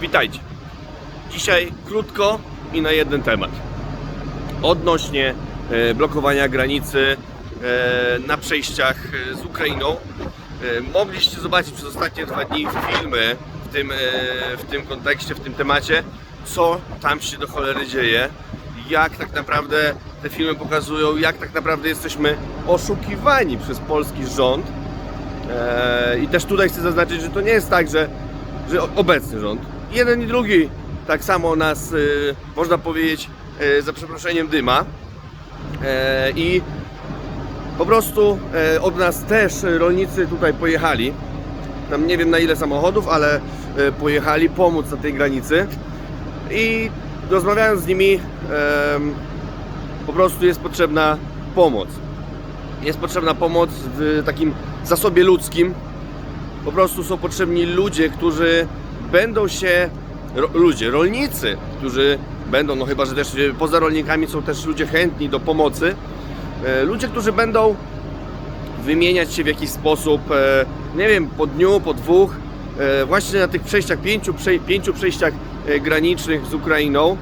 Witajcie. Dzisiaj krótko i na jeden temat. Odnośnie e, blokowania granicy e, na przejściach e, z Ukrainą. Mogliście zobaczyć przez ostatnie dwa dni filmy w tym, w tym kontekście, w tym temacie, co tam się do cholery dzieje, jak tak naprawdę te filmy pokazują, jak tak naprawdę jesteśmy oszukiwani przez polski rząd. I też tutaj chcę zaznaczyć, że to nie jest tak, że, że obecny rząd, jeden i drugi tak samo nas, e, można powiedzieć, e, za przeproszeniem dyma. E, I po prostu e, od nas też rolnicy tutaj pojechali. Tam nie wiem na ile samochodów, ale e, pojechali pomóc na tej granicy. I rozmawiając z nimi, po prostu jest potrzebna pomoc jest potrzebna pomoc w takim zasobie ludzkim. Po prostu są potrzebni ludzie, którzy będą się, ro, ludzie, rolnicy, którzy będą, no chyba, że też poza rolnikami są też ludzie chętni do pomocy. E, Ludzie, którzy będą wymieniać się w jakiś sposób, e, nie wiem, po dniu, po dwóch, e, właśnie na tych przejściach, pięciu, przej- pięciu przejściach e, granicznych z Ukrainą,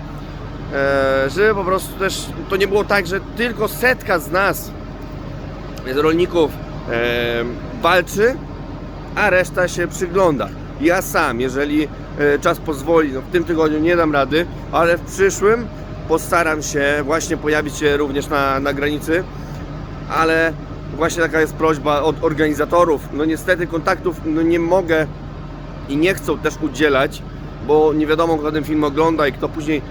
e, żeby po prostu też to nie było tak, że tylko setka z nas z rolników e, walczy, a reszta się przygląda. Ja sam, jeżeli e, czas pozwoli, no w tym tygodniu nie dam rady, ale w przyszłym postaram się właśnie pojawić się również na, na granicy, ale właśnie taka jest prośba od organizatorów. No niestety kontaktów no nie mogę i nie chcą też udzielać, bo nie wiadomo kto ten film ogląda i kto później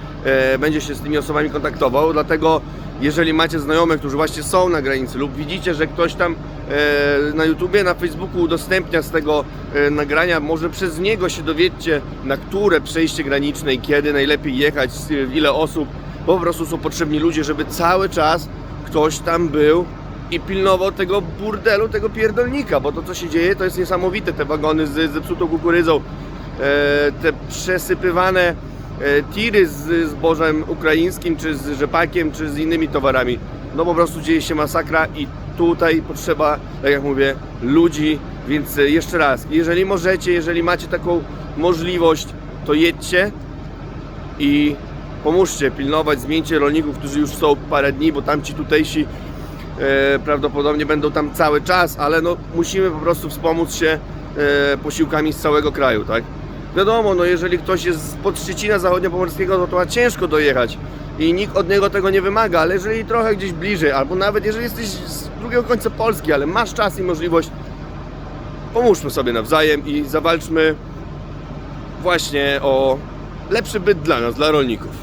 będzie się z tymi osobami kontaktował. Dlatego jeżeli macie znajomych, którzy właśnie są na granicy lub widzicie, że ktoś tam e, na YouTubie, na Facebooku udostępnia z tego e, nagrania, może przez niego się dowiedzcie, na które przejście graniczne i kiedy najlepiej jechać, e, ile osób. Po prostu są potrzebni ludzie, żeby cały czas ktoś tam był i pilnował tego burdelu, tego pierdolnika, bo to co się dzieje to jest niesamowite, te wagony z zepsutą kukurydzą, e, te przesypywane e, tiry z zbożem ukraińskim, czy z rzepakiem, czy z innymi towarami. No po prostu dzieje się masakra i tutaj potrzeba, tak jak mówię, ludzi, więc e, jeszcze raz, jeżeli możecie, jeżeli macie taką możliwość, to jedźcie i pomóżcie pilnować, zmieńcie rolników, którzy już są parę dni, bo tamci tutejsi e, prawdopodobnie będą tam cały czas, ale no musimy po prostu wspomóc się e, posiłkami z całego kraju, tak? Wiadomo, no jeżeli ktoś jest spod Szczecina Zachodniopomorskiego, no to ma ciężko dojechać i nikt od niego tego nie wymaga, ale jeżeli trochę gdzieś bliżej, albo nawet jeżeli jesteś z drugiego końca Polski, ale masz czas i możliwość, pomóżmy sobie nawzajem i zawalczmy właśnie o lepszy byt dla nas, dla rolników.